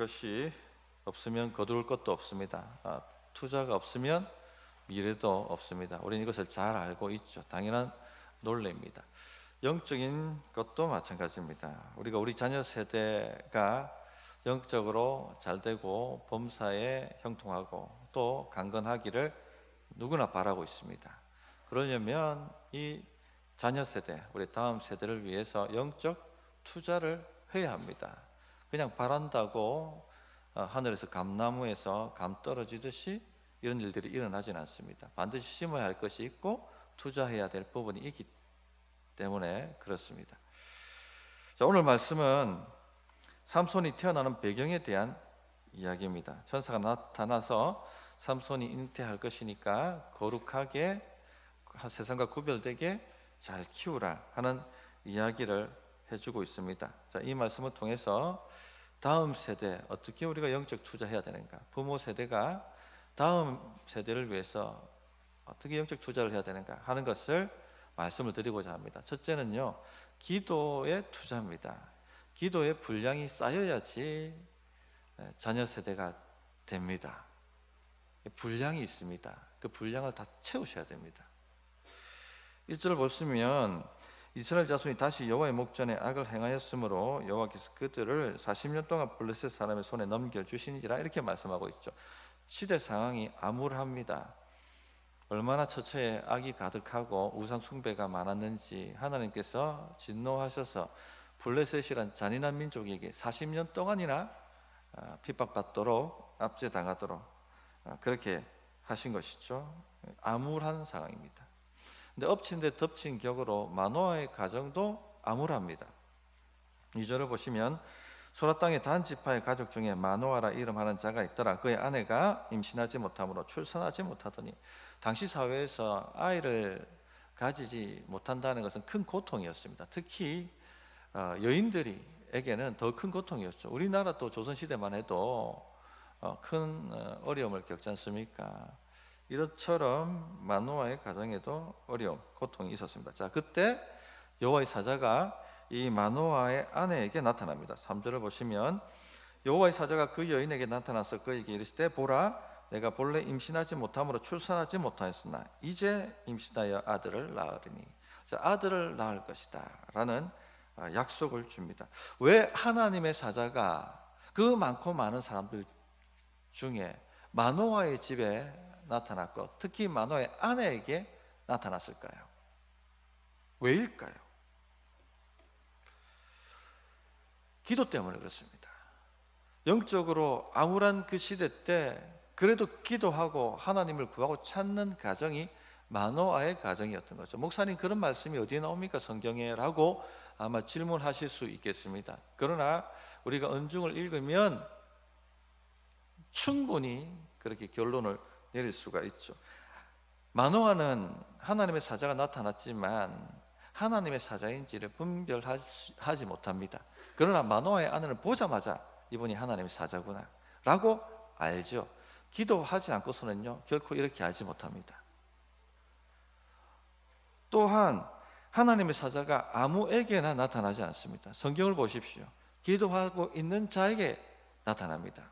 것이 없으면 거둘 것도 없습니다. 아, 투자가 없으면 미래도 없습니다. 우리는 이것을 잘 알고 있죠. 당연한 논리입니다. 영적인 것도 마찬가지입니다. 우리가 우리 자녀 세대가 영적으로 잘 되고 범사에 형통하고 또 강건하기를 누구나 바라고 있습니다. 그러려면 이 자녀 세대, 우리 다음 세대를 위해서 영적 투자를 해야 합니다. 그냥 바란다고 어, 하늘에서 감나무에서 감 떨어지듯이 이런 일들이 일어나진 않습니다. 반드시 심어야 할 것이 있고 투자해야 될 부분이 있기 때문에 그렇습니다. 자, 오늘 말씀은 삼손이 태어나는 배경에 대한 이야기입니다. 천사가 나타나서 삼손이 잉태할 것이니까 거룩하게 세상과 구별되게 잘 키우라 하는 이야기를 해주고 있습니다. 자, 이 말씀을 통해서 다음 세대 어떻게 우리가 영적 투자해야 되는가? 부모 세대가 다음 세대를 위해서 어떻게 영적 투자를 해야 되는가 하는 것을 말씀을 드리고자 합니다. 첫째는요, 기도의 투자입니다. 기도의 분량이 쌓여야지 자녀 세대가 됩니다. 분량이 있습니다. 그 분량을 다 채우셔야 됩니다. 1절을 보시면 이스라엘 자손이 다시 여호와의 목전에 악을 행하였으므로 여호와께서 그들을 40년 동안 블레셋 사람의 손에 넘겨 주시니라 이렇게 말씀하고 있죠. 시대 상황이 암울합니다. 얼마나 처처에 악이 가득하고 우상 숭배가 많았는지 하나님께서 진노하셔서 블레셋이란 잔인한 민족에게 40년 동안이나 아, 핍박받도록 압제당하도록 아, 그렇게 하신 것이죠. 암울한 상황입니다. 근데 엎친 데 덮친 격으로 마노아의 가정도 암울합니다. 2절을 보시면 소라 땅의 단 지파의 가족 중에 마노아라 이름하는 자가 있더라. 그의 아내가 임신하지 못함으로 출산하지 못하더니 당시 사회에서 아이를 가지지 못한다는 것은 큰 고통이었습니다. 특히 어, 여인들이에게는 더 큰 고통이었죠. 우리나라 또 조선 시대만 해도 어, 큰 어, 어려움을 겪지 않습니까? 이것처럼 마노아의 가정에도 어려움, 고통이 있었습니다. 자, 그때 여호와의 사자가 이 마노아의 아내에게 나타납니다. 3절을 보시면 여호와의 사자가 그 여인에게 나타나서 그에게 이르시되 보라 내가 본래 임신하지 못함으로 출산하지 못하였으나 이제 임신하여 아들을 낳으리니 자, 아들을 낳을 것이다라는 아, 약속을 줍니다. 왜 하나님의 사자가 그 많고 많은 사람들 중에 마노아의 집에 나타났고 특히 마노아의 아내에게 나타났을까요? 왜일까요? 기도 때문에 그렇습니다. 영적으로 암울한 그 시대 때 그래도 기도하고 하나님을 구하고 찾는 가정이 마노아의 가정이었던 거죠. 목사님 그런 말씀이 어디에 나옵니까? 성경에? 라고 아마 질문하실 수 있겠습니다. 그러나 우리가 언중을 읽으면 충분히 그렇게 결론을 내릴 수가 있죠. 마노아는 하나님의 사자가 나타났지만 하나님의 사자인지를 분별하지 못합니다. 그러나 마노아의 아내를 보자마자 이분이 하나님의 사자구나 라고 알죠. 기도하지 않고서는요 결코 이렇게 알지 못합니다. 또한 하나님의 사자가 아무에게나 나타나지 않습니다. 성경을 보십시오. 기도하고 있는 자에게 나타납니다.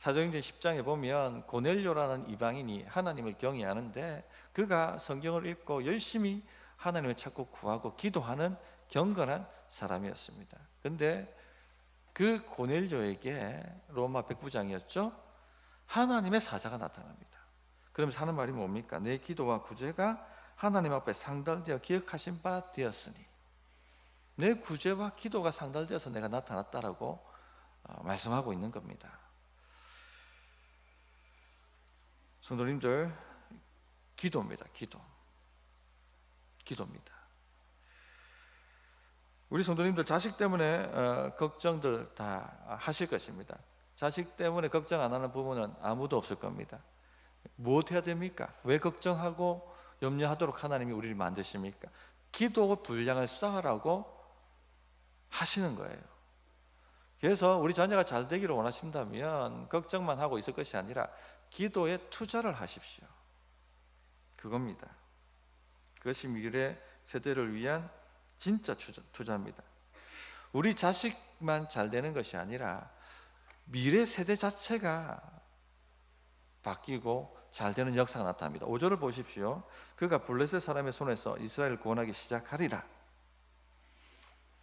사도행전 10장에 보면 고넬료라는 이방인이 하나님을 경외하는데 그가 성경을 읽고 열심히 하나님을 찾고 구하고 기도하는 경건한 사람이었습니다. 근데 그 고넬료에게 로마 백부장이었죠. 하나님의 사자가 나타납니다. 그러면서 하는 말이 뭡니까? 내 기도와 구제가 하나님 앞에 상달되어 기억하신 바 되었으니 내 구제와 기도가 상달되어서 내가 나타났다라고 어, 말씀하고 있는 겁니다. 성도님들 기도입니다. 기도. 기도입니다. 우리 성도님들 자식 때문에 어, 걱정들 다 하실 것입니다. 자식 때문에 걱정 안 하는 부모는 아무도 없을 겁니다. 무엇 해야 됩니까? 왜 걱정하고 염려하도록 하나님이 우리를 만드십니까? 기도 분량을 쌓으라고 하시는 거예요. 그래서 우리 자녀가 잘 되기를 원하신다면 걱정만 하고 있을 것이 아니라 기도에 투자를 하십시오. 그겁니다. 그것이 미래 세대를 위한 진짜 투자, 투자 입니다. 우리 자식만 잘 되는 것이 아니라 미래 세대 자체가 바뀌고 잘 되는 역사가 나타납니다. 5절을 보십시오. 그가 블레셋 사람의 손에서 이스라엘을 구원하기 시작하리라.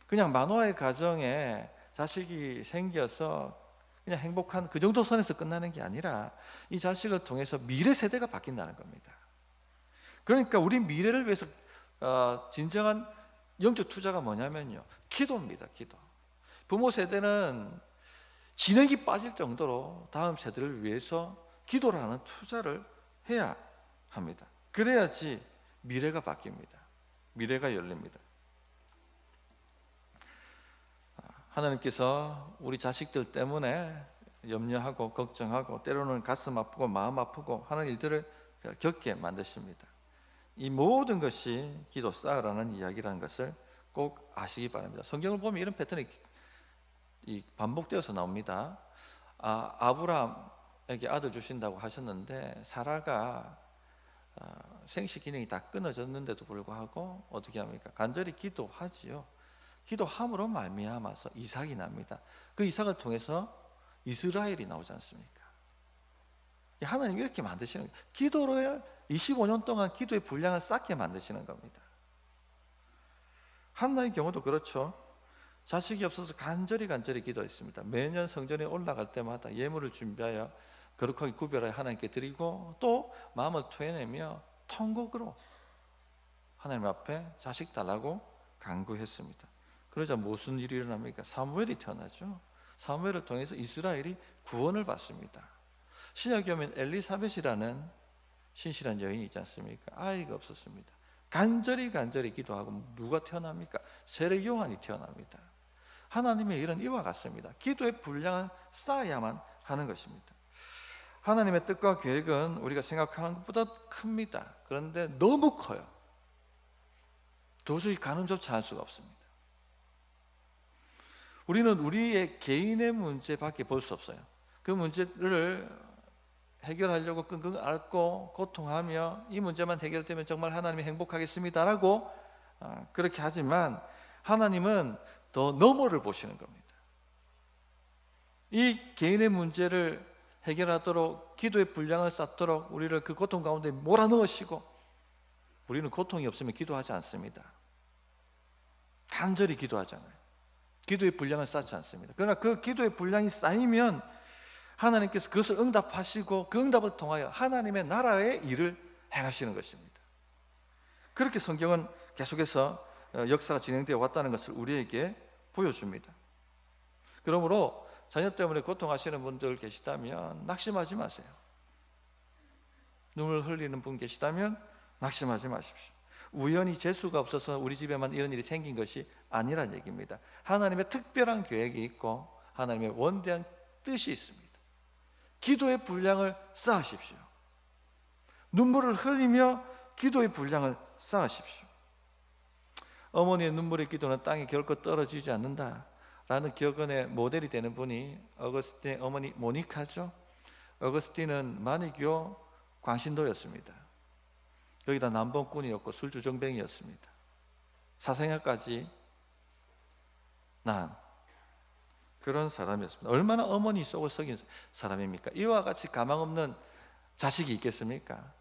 그냥 마노아의 가정에 자식이 생겨서 그냥 행복한 그 정도 선에서 끝나는 게 아니라 이 자식을 통해서 미래 세대가 바뀐다는 겁니다. 그러니까 우리 미래를 위해서 어, 진정한 영적 투자가 뭐냐면요. 기도입니다. 기도. 부모 세대는 진액이 빠질 정도로 다음 세대를 위해서 기도라는 투자를 해야 합니다. 그래야지 미래가 바뀝니다. 미래가 열립니다. 하나님께서 우리 자식들 때문에 염려하고 걱정하고 때로는 가슴 아프고 마음 아프고 하는 일들을 겪게 만드십니다. 이 모든 것이 기도 쌓으라는 이야기라는 것을 꼭 아시기 바랍니다. 성경을 보면 이런 패턴이 반복되어서 나옵니다. 아, 아브라함에게 아들 주신다고 하셨는데 사라가 어, 생식 기능이 다 끊어졌는데도 불구하고 어떻게 합니까? 간절히 기도하지요. 기도함으로 말미암아서 이삭이 납니다. 그 이삭을 통해서 이스라엘이 나오지 않습니까? 하나님 이렇게 만드시는. 기도를 25년 동안 기도의 분량을 쌓게 만드시는 겁니다. 한나의 경우도 그렇죠. 자식이 없어서 간절히 간절히 기도했습니다. 매년 성전에 올라갈 때마다 예물을 준비하여 거룩하게 구별하여 하나님께 드리고 또 마음을 토해내며 통곡으로 하나님 앞에 자식 달라고 간구했습니다. 그러자 무슨 일이 일어납니까? 사무엘이 태어나죠. 사무엘을 통해서 이스라엘이 구원을 받습니다. 신약에 오면 엘리사벳이라는 신실한 여인이 있지 않습니까? 아이가 없었습니다. 간절히 간절히 기도하고 누가 태어납니까? 세례 요한이 태어납니다. 하나님의 일은 이와 같습니다. 기도의 분량을 쌓아야만 하는 것입니다. 하나님의 뜻과 계획은 우리가 생각하는 것보다 큽니다. 그런데 너무 커요. 도저히 가늠조차 할 수가 없습니다. 우리는 우리의 개인의 문제밖에 볼 수 없어요. 그 문제를 해결하려고 끙끙 앓고 고통하며 이 문제만 해결되면 정말 하나님이 행복하겠습니다라고 아, 그렇게 하지만 하나님은 더 너머를 보시는 겁니다. 이 개인의 문제를 해결하도록 기도의 분량을 쌓도록 우리를 그 고통 가운데 몰아넣으시고 우리는 고통이 없으면 기도하지 않습니다. 간절히 기도하잖아요. 기도의 분량을 쌓지 않습니다. 그러나 그 기도의 분량이 쌓이면 하나님께서 그것을 응답하시고 그 응답을 통하여 하나님의 나라의 일을 행하시는 것입니다. 그렇게 성경은 계속해서 어, 역사가 진행되어 왔다는 것을 우리에게 보여줍니다. 그러므로 자녀 때문에 고통하시는 분들 계시다면 낙심하지 마세요. 눈물 흘리는 분 계시다면 낙심하지 마십시오. 우연히 재수가 없어서 우리 집에만 이런 일이 생긴 것이 아니란 얘기입니다. 하나님의 특별한 계획이 있고 하나님의 원대한 뜻이 있습니다. 기도의 분량을 쌓으십시오. 눈물을 흘리며 기도의 분량을 쌓으십시오. 어머니의 눈물의 기도는 땅에 결코 떨어지지 않는다. 라는 기억원의 모델이 되는 분이 어거스틴의 어머니 모니카죠. 어거스틴은 만이교 광신도였습니다. 여기 다 남봉꾼이었고 술주정뱅이였습니다. 사생아까지 난 그런 사람이었습니다. 얼마나 어머니 속을 썩인 사람입니까? 이와 같이 가망 없는 자식이 있겠습니까?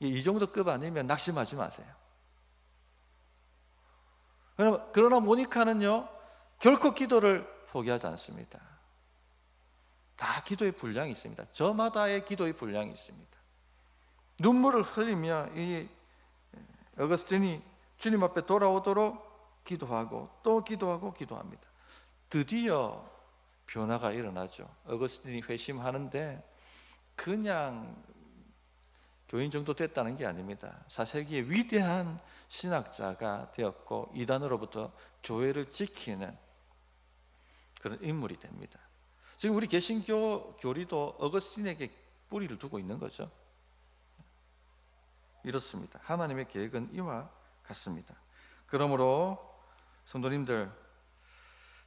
이 정도 급 아니면 낙심하지 마세요. 그러나 모니카는요, 결코 기도를 포기하지 않습니다. 다 기도의 분량이 있습니다. 저마다의 기도의 분량이 있습니다. 눈물을 흘리며 이 어거스틴이 주님 앞에 돌아오도록 기도하고 또 기도하고 기도합니다. 드디어 변화가 일어나죠. 어거스틴이 회심하는데 그냥 교인 정도 됐다는 게 아닙니다. 사세기의 위대한 신학자가 되었고 이단으로부터 교회를 지키는 그런 인물이 됩니다. 지금 우리 개신교 교리도 어거스틴에게 뿌리를 두고 있는 거죠. 이렇습니다. 하나님의 계획은 이와 같습니다. 그러므로 성도님들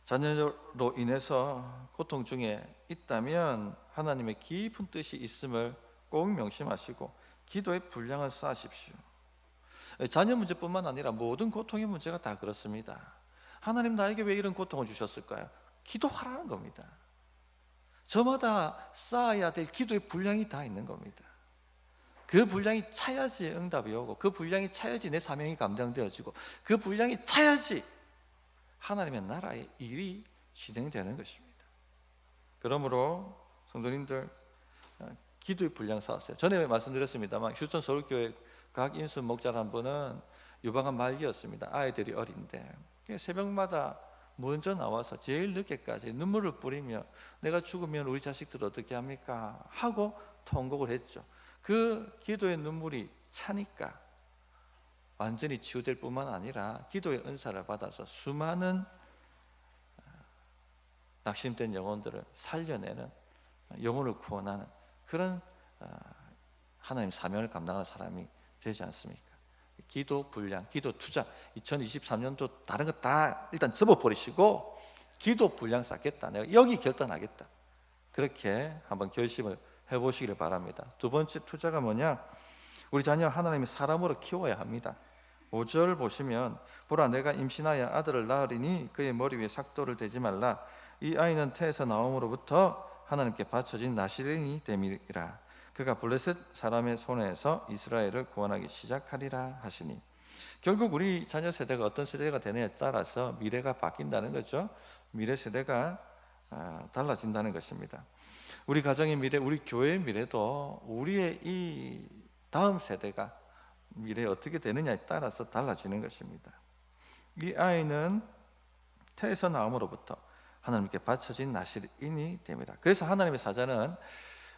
자녀로 인해서 고통 중에 있다면 하나님의 깊은 뜻이 있음을 꼭 명심하시고 기도의 분량을 쌓으십시오. 자녀 문제뿐만 아니라 모든 고통의 문제가 다 그렇습니다. 하나님 나에게 왜 이런 고통을 주셨을까요? 기도하라는 겁니다. 저마다 쌓아야 될 기도의 분량이 다 있는 겁니다. 그 분량이 차야지 응답이 오고 그 분량이 차야지 내 사명이 감당되어지고 그 분량이 차야지 하나님의 나라의 일이 진행되는 것입니다. 그러므로 성도님들 어, 기도의 분량 쌓았어요. 전에 말씀드렸습니다만 휴스턴 서울교회 각 인수 목자 한 분은 유방한 말기였습니다. 아이들이 어린데 새벽마다 먼저 나와서 제일 늦게까지 눈물을 뿌리며 내가 죽으면 우리 자식들 어떻게 합니까? 하고 통곡을 했죠. 그 기도의 눈물이 차니까 완전히 치유될 뿐만 아니라 기도의 은사를 받아서 수많은 낙심된 영혼들을 살려내는 영혼을 구원하는 그런 어, 하나님 사명을 감당하는 사람이 되지 않습니까? 기도 분량, 기도 투자. 2023년도 다른 거 다 일단 접어버리시고 기도 분량 쌓겠다. 내가 여기 결단하겠다. 그렇게 한번 결심을 해보시기를 바랍니다. 두 번째 투자가 뭐냐? 우리 자녀 하나님의 사람으로 키워야 합니다. 5절 보시면 보라 내가 임신하여 아들을 낳으리니 그의 머리 위에 삭도를 대지 말라 이 아이는 태에서 나옴으로부터 하나님께 바쳐진 나시린이 됨이라 그가 블레셋 사람의 손에서 이스라엘을 구원하기 시작하리라 하시니 결국 우리 자녀 세대가 어떤 세대가 되느냐에 따라서 미래가 바뀐다는 거죠. 미래 세대가 아, 달라진다는 것입니다. 우리 가정의 미래, 우리 교회의 미래도 우리의 이 다음 세대가 미래에 어떻게 되느냐에 따라서 달라지는 것입니다. 이 아이는 태에서 나옴으로부터 하나님께 바쳐진 나시린이 됩니다. 그래서 하나님의 사자는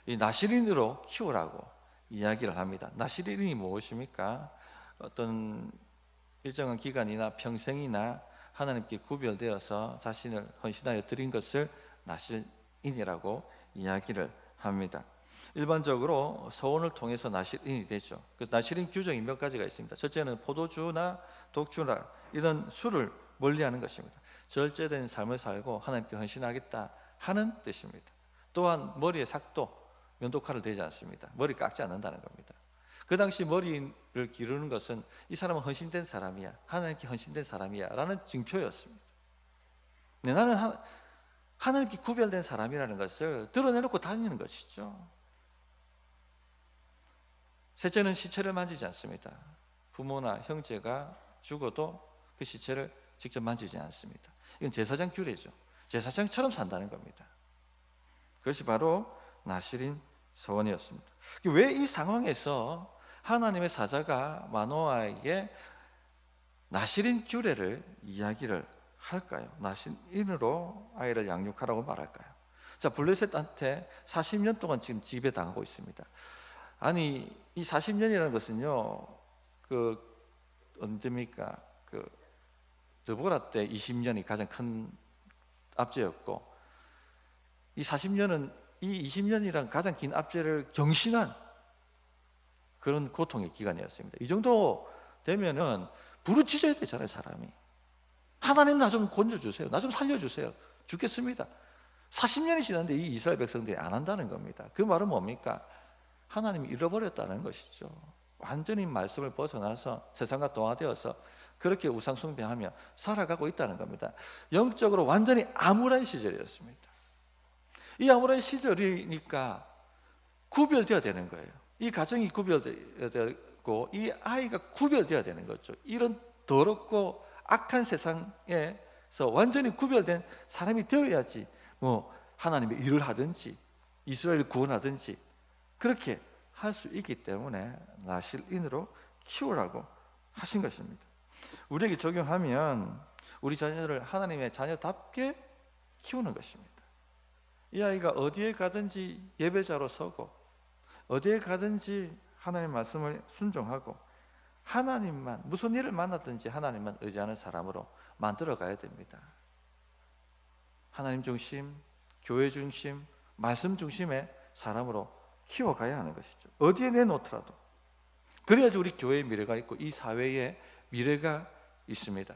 이 나시린으로 키우라고 이야기를 합니다. 나시린이 무엇입니까? 어떤 일정한 기간이나 평생이나 하나님께 구별되어서 자신을 헌신하여 드린 것을 나시린이라고 이야기를 합니다. 일반적으로 서원을 통해서 나시린이 되죠. 그 나시린 규정이 몇 가지가 있습니다. 첫째는 포도주나 독주나 이런 술을 멀리하는 것입니다. 절제된 삶을 살고 하나님께 헌신하겠다 하는 뜻입니다. 또한 머리에 삭도 면도칼을 대지 않습니다. 머리 깎지 않는다는 겁니다. 그 당시 머리를 기르는 것은 이 사람은 헌신된 사람이야. 하나님께 헌신된 사람이야. 라는 증표였습니다. 네, 나는 하, 하나님께 구별된 사람이라는 것을 드러내놓고 다니는 것이죠. 셋째는 시체를 만지지 않습니다. 부모나 형제가 죽어도 그 시체를 직접 만지지 않습니다. 이건 제사장 규례죠. 제사장처럼 산다는 겁니다. 그것이 바로 나시린 서원이었습니다. 왜 이 상황에서 하나님의 사자가 마노아에게 나시린 규례를 이야기를 할까요? 나시린으로 아이를 양육하라고 말할까요? 자, 블레셋한테 40년 동안 지금 지배 당하고 있습니다. 아니, 이 40년이라는 것은요, 그, 언제입니까? 그, 드보라 때 20년이 가장 큰 압제였고, 이 40년은 이 20년이란 가장 긴 압제를 경신한 그런 고통의 기간이었습니다. 이 정도 되면은 부르짖어야 되잖아요, 사람이. 하나님 나 좀 건져주세요. 나 좀 살려주세요. 죽겠습니다. 40년이 지났는데 이 이스라엘 백성들이 안 한다는 겁니다. 그 말은 뭡니까? 하나님이 잃어버렸다는 것이죠. 완전히 말씀을 벗어나서 세상과 동화되어서 그렇게 우상숭배하며 살아가고 있다는 겁니다. 영적으로 완전히 암울한 시절이었습니다. 이 아무런 시절이니까 구별되어야 되는 거예요. 이 가정이 구별되어야 되고 이 아이가 구별되어야 되는 거죠. 이런 더럽고 악한 세상에서 완전히 구별된 사람이 되어야지 뭐 하나님의 일을 하든지 이스라엘을 구원하든지 그렇게 할 수 있기 때문에 나실인으로 키우라고 하신 것입니다. 우리에게 적용하면 우리 자녀를 하나님의 자녀답게 키우는 것입니다. 이 아이가 어디에 가든지 예배자로 서고 어디에 가든지 하나님의 말씀을 순종하고 하나님만 무슨 일을 만났든지 하나님만 의지하는 사람으로 만들어 가야 됩니다. 하나님 중심, 교회 중심, 말씀 중심의 사람으로 키워가야 하는 것이죠. 어디에 내놓더라도 그래야지 우리 교회의 미래가 있고 이 사회의 미래가 있습니다.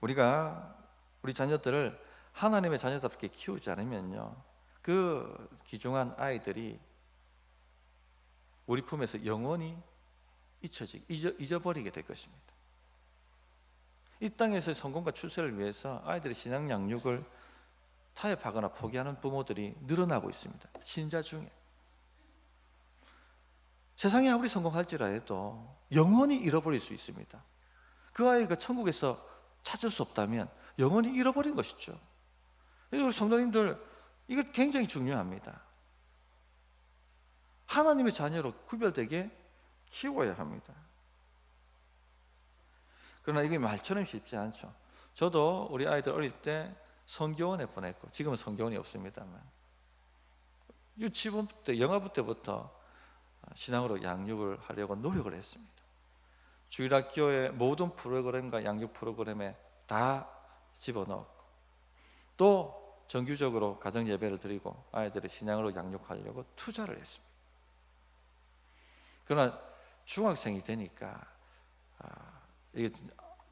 우리가 우리 자녀들을 하나님의 자녀답게 키우지 않으면요. 그 귀중한 아이들이 우리 품에서 영원히 잊혀지, 잊어, 잊어버리게 될 것입니다. 이 땅에서의 성공과 출세를 위해서 아이들의 신앙 양육을 타협하거나 포기하는 부모들이 늘어나고 있습니다. 신자 중에. 세상에 아무리 성공할지라도 영원히 잃어버릴 수 있습니다. 그 아이가 천국에서 찾을 수 없다면 영원히 잃어버린 것이죠. 우리 성도님들 이거 굉장히 중요합니다. 하나님의 자녀로 구별되게 키워야 합니다. 그러나 이게 말처럼 쉽지 않죠. 저도 우리 아이들 어릴 때 성교원에 보냈고 지금은 성교원이 없습니다만 유치원 때 영아부 때부터 신앙으로 양육을 하려고 노력을 했습니다. 주일학교의 모든 프로그램과 양육 프로그램에 다 집어넣었고 또 정규적으로 가정 예배를 드리고 아이들을 신앙으로 양육하려고 투자를 했습니다. 그러나 중학생이 되니까 아,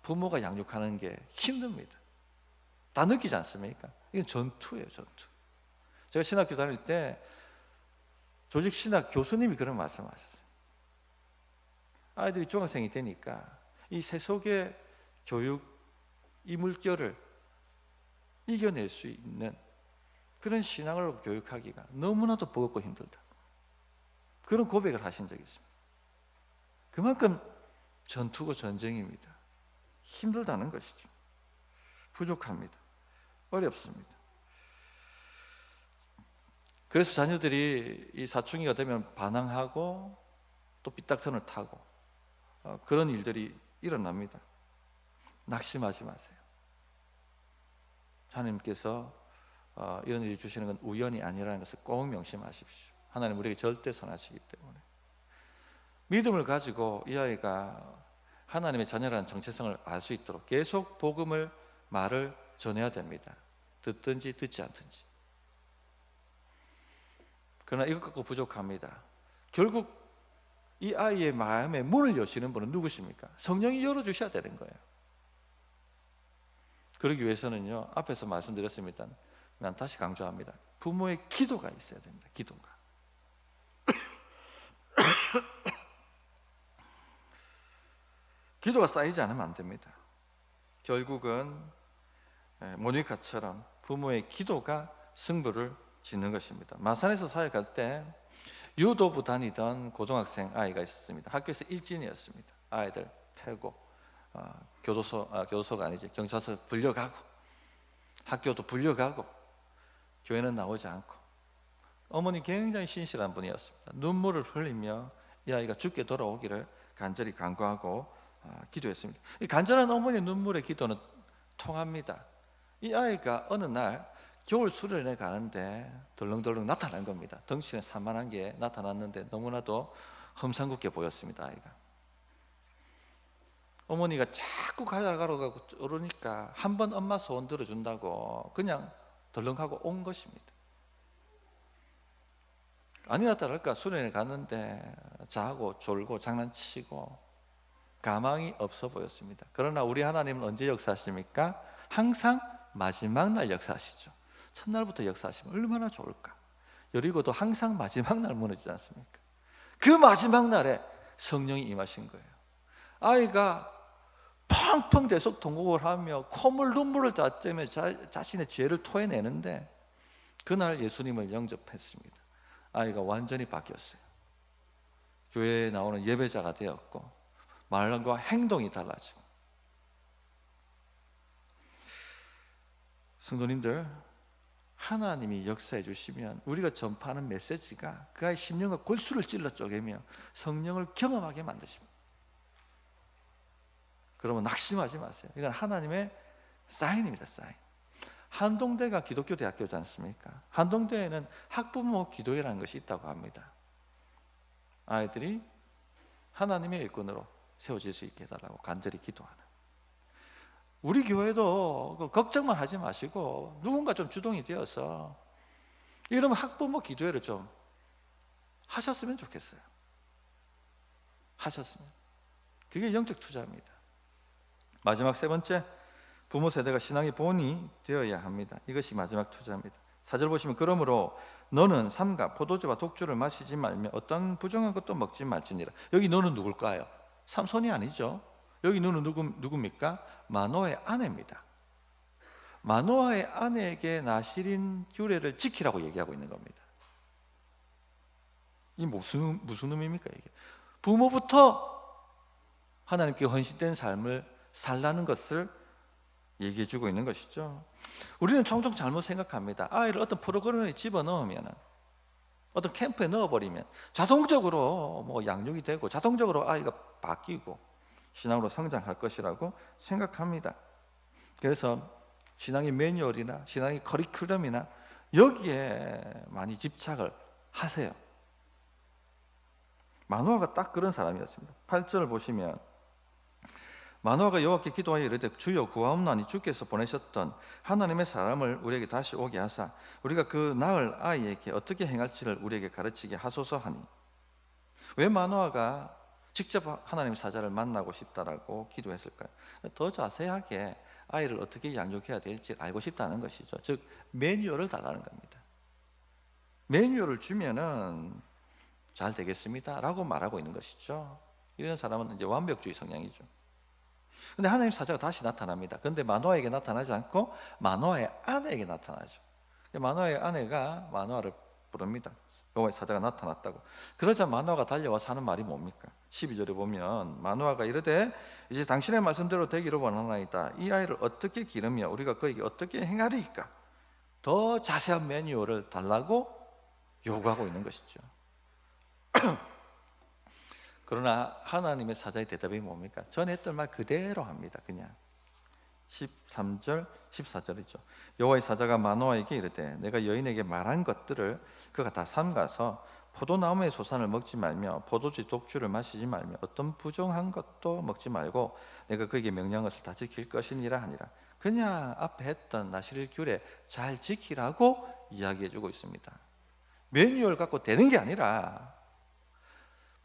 부모가 양육하는 게 힘듭니다. 다 느끼지 않습니까? 이건 전투예요, 전투. 제가 신학교 다닐 때 조직 신학 교수님이 그런 말씀하셨어요. 아이들이 중학생이 되니까 이 세속의 교육 이 물결을 이겨낼 수 있는 그런 신앙을 교육하기가 너무나도 버겁고 힘들다. 그런 고백을 하신 적이 있습니다. 그만큼 전투고 전쟁입니다. 힘들다는 것이죠. 부족합니다. 어렵습니다. 그래서 자녀들이 이 사춘기가 되면 반항하고 또 삐딱선을 타고 어, 그런 일들이 일어납니다. 낙심하지 마세요. 하나님께서 어, 이런 일이 주시는 건 우연이 아니라는 것을 꼭 명심하십시오. 하나님 우리에게 절대 선하시기 때문에 믿음을 가지고 이 아이가 하나님의 자녀라는 정체성을 알 수 있도록 계속 복음을 말을 전해야 됩니다. 듣든지 듣지 않든지. 그러나 이것 갖고 부족합니다. 결국 이 아이의 마음에 문을 여시는 분은 누구십니까? 성령이 열어주셔야 되는 거예요. 그러기 위해서는요, 앞에서 말씀드렸습니다. 난 다시 강조합니다. 부모의 기도가 있어야 됩니다. 기도가. 기도가 쌓이지 않으면 안 됩니다. 결국은 예, 모니카처럼 부모의 기도가 승부를 짓는 것입니다. 마산에서 사역할 때 유도부 다니던 고등학생 아이가 있었습니다. 학교에서 일진이었습니다. 아이들 패고 어, 교도소 아, 교도소가 아니지 경찰서 불려가고 학교도 불려가고 교회는 나오지 않고 어머니 굉장히 신실한 분이었습니다. 눈물을 흘리며 이 아이가 죽게 돌아오기를 간절히 간구하고 아, 기도했습니다. 이 간절한 어머니의 눈물의 기도는 통합니다. 이 아이가 어느 날 겨울 수련회 가는데 덜렁덜렁 나타난 겁니다. 덩치는 산만한 게 나타났는데 너무나도 험상궂게 보였습니다. 아이가. 어머니가 자꾸 가져가라고 그러니까 한 번 엄마 소원 들어준다고 그냥 덜렁하고 온 것입니다. 아니나 다를까 수련회 갔는데 자고 졸고 장난치고 가망이 없어 보였습니다. 그러나 우리 하나님은 언제 역사하십니까? 항상 마지막 날 역사하시죠. 첫날부터 역사하시면 얼마나 좋을까? 여리고도 항상 마지막 날 무너지지 않습니까? 그 마지막 날에 성령이 임하신 거예요. 아이가 펑펑 대속 통곡을 하며 콧물 눈물을 다 째며 자, 신의 죄를 토해내는데 그날 예수님을 영접했습니다. 아이가 완전히 바뀌었어요. 교회에 나오는 예배자가 되었고 말과 행동이 달라지고 성도님들 하나님이 역사해 주시면 우리가 전파하는 메시지가 그 아이 심령과 골수를 찔러 쪼개며 성령을 경험하게 만드십니다. 그러면 낙심하지 마세요. 이건 하나님의 사인입니다. 사인. 한동대가 기독교 대학교지 않습니까? 한동대에는 학부모 기도회라는 것이 있다고 합니다. 아이들이 하나님의 일꾼으로 세워질 수 있게 해달라고 간절히 기도하는. 우리 교회도 그 걱정만 하지 마시고 누군가 좀 주동이 되어서 이런 학부모 기도회를 좀 하셨으면 좋겠어요. 하셨으면. 그게 영적 투자입니다. 마지막 세 번째, 부모 세대가 신앙의 본이 되어야 합니다. 이것이 마지막 투자입니다. 사절 보시면 그러므로 너는 삼가 포도주와 독주를 마시지 말며 어떤 부정한 것도 먹지 말지니라. 여기 너는 누굴까요? 삼손이 아니죠. 여기 너는 누구, 누굽니까? 마노의 아내입니다. 마노아의 아내에게 나시린 규례를 지키라고 얘기하고 있는 겁니다. 이 무슨 무슨 의미입니까 이게? 부모부터 하나님께 헌신된 삶을 살라는 것을 얘기해 주고 있는 것이죠. 우리는 종종 잘못 생각합니다. 아이를 어떤 프로그램에 집어넣으면 어떤 캠프에 넣어버리면 자동적으로 뭐 양육이 되고 자동적으로 아이가 바뀌고 신앙으로 성장할 것이라고 생각합니다. 그래서 신앙의 매뉴얼이나 신앙의 커리큘럼이나 여기에 많이 집착을 하세요. 마누아가 딱 그런 사람이었습니다. 8절을 보시면 마누아가 여호와께 기도하여 이르되 주여 구하옵나니 주께서 보내셨던 하나님의 사람을 우리에게 다시 오게 하사 우리가 그 낳을 아이에게 어떻게 행할지를 우리에게 가르치게 하소서 하니 왜 마누아가 직접 하나님 사자를 만나고 싶다라고 기도했을까요? 더 자세하게 아이를 어떻게 양육해야 될지 알고 싶다는 것이죠. 즉 매뉴얼을 달라는 겁니다. 매뉴얼을 주면은 잘 되겠습니다라고 말하고 있는 것이죠. 이런 사람은 이제 완벽주의 성향이죠. 근데 하나님 사자가 다시 나타납니다. 근데 마노아에게 나타나지 않고 마노아의 아내에게 나타나죠. 마노아의 아내가 마노아를 부릅니다. 여호와의 사자가 나타났다고. 그러자 마노아가 달려와서 하는 말이 뭡니까? 12절에 보면 마노아가 이르되 이제 당신의 말씀대로 되기를 원하나이다. 이 아이를 어떻게 기르며 우리가 그에게 어떻게 행하리까? 더 자세한 매뉴얼을 달라고 요구하고 있는 것이죠. 그러나 하나님의 사자의 대답이 뭡니까? 전 했던 말 그대로 합니다. 그냥 13절, 14절이죠. 여호와의 사자가 마노아에게 이르되 내가 여인에게 말한 것들을 그가 다 삼가서 포도나무의 소산을 먹지 말며 포도주 독주를 마시지 말며 어떤 부정한 것도 먹지 말고 내가 그에게 명령한 것을 다 지킬 것이니라 하니라. 그냥 앞에 했던 나시릴 규례 잘 지키라고 이야기해 주고 있습니다. 매뉴얼 갖고 되는 게 아니라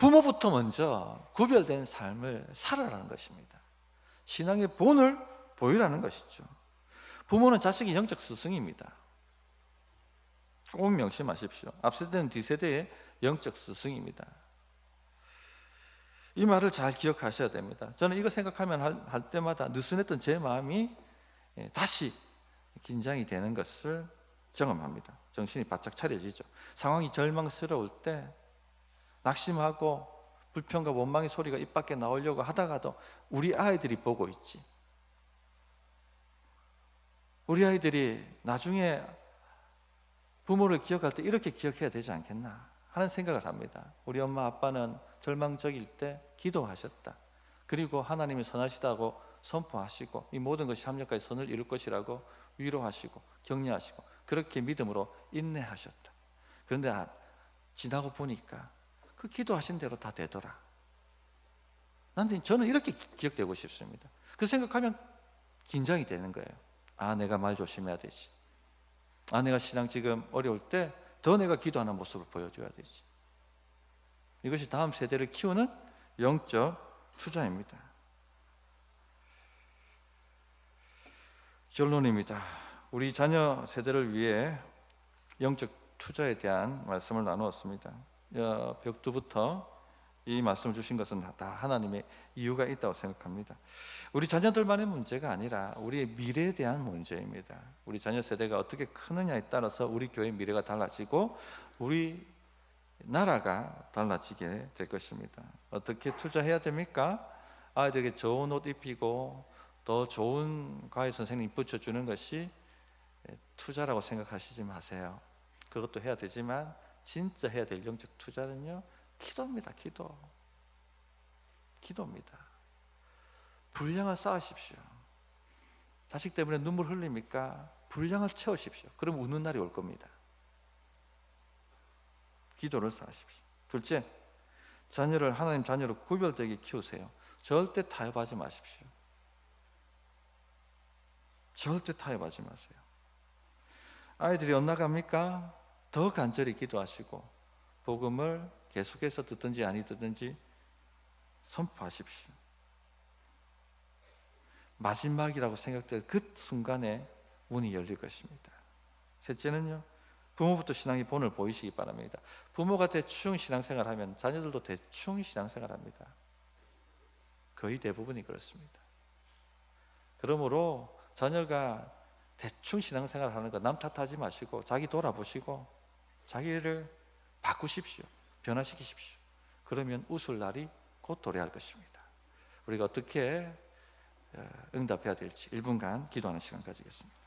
부모부터 먼저 구별된 삶을 살아라는 것입니다. 신앙의 본을 보이라는 것이죠. 부모는 자식의 영적 스승입니다. 조금 명심하십시오. 앞세대는 뒤세대의 영적 스승입니다. 이 말을 잘 기억하셔야 됩니다. 저는 이거 생각하면 할, 할 때마다 느슨했던 제 마음이 예, 다시 긴장이 되는 것을 경험합니다. 정신이 바짝 차려지죠. 상황이 절망스러울 때 낙심하고 불평과 원망의 소리가 입 밖에 나오려고 하다가도 우리 아이들이 보고 있지. 우리 아이들이 나중에 부모를 기억할 때 이렇게 기억해야 되지 않겠나 하는 생각을 합니다. 우리 엄마 아빠는 절망적일 때 기도하셨다. 그리고 하나님이 선하시다고 선포하시고 이 모든 것이 합력까지 선을 이룰 것이라고 위로하시고 격려하시고 그렇게 믿음으로 인내하셨다. 그런데 아, 지나고 보니까 그 기도하신 대로 다 되더라. 나는 저는 이렇게 기억되고 싶습니다. 그 생각하면 긴장이 되는 거예요. 아, 내가 말 조심해야 되지. 아, 내가 신앙 지금 어려울 때 더 내가 기도하는 모습을 보여줘야 되지. 이것이 다음 세대를 키우는 영적 투자입니다. 결론입니다. 우리 자녀 세대를 위해 영적 투자에 대한 말씀을 나누었습니다. 벽두부터 이 말씀을 주신 것은 다 하나님의 이유가 있다고 생각합니다. 우리 자녀들만의 문제가 아니라 우리의 미래에 대한 문제입니다. 우리 자녀 세대가 어떻게 크느냐에 따라서 우리 교회 미래가 달라지고 우리 나라가 달라지게 될 것입니다. 어떻게 투자해야 됩니까? 아이들에게 좋은 옷 입히고 더 좋은 과외 선생님 붙여주는 것이 투자라고 생각하시지 마세요. 그것도 해야 되지만 진짜 해야 될 영적 투자는요, 기도입니다, 기도. 기도입니다. 분량을 쌓으십시오. 자식 때문에 눈물 흘립니까? 분량을 채우십시오. 그럼 웃는 날이 올 겁니다. 기도를 쌓으십시오. 둘째, 자녀를 하나님 자녀로 구별되게 키우세요. 절대 타협하지 마십시오. 절대 타협하지 마세요. 아이들이 엇나갑니까? 더 간절히 기도하시고 복음을 계속해서 듣든지 아니 듣든지 선포하십시오. 마지막이라고 생각될 그 순간에 문이 열릴 것입니다. 셋째는요. 부모부터 신앙의 본을 보이시기 바랍니다. 부모가 대충 신앙생활 하면 자녀들도 대충 신앙생활 합니다. 거의 대부분이 그렇습니다. 그러므로 자녀가 대충 신앙생활 하는 거 남 탓하지 마시고 자기 돌아보시고 자기를 바꾸십시오. 변화시키십시오. 그러면 웃을 날이 곧 도래할 것입니다. 우리가 어떻게 어, 응답해야 될지 1분간 기도하는 시간 가지겠습니다.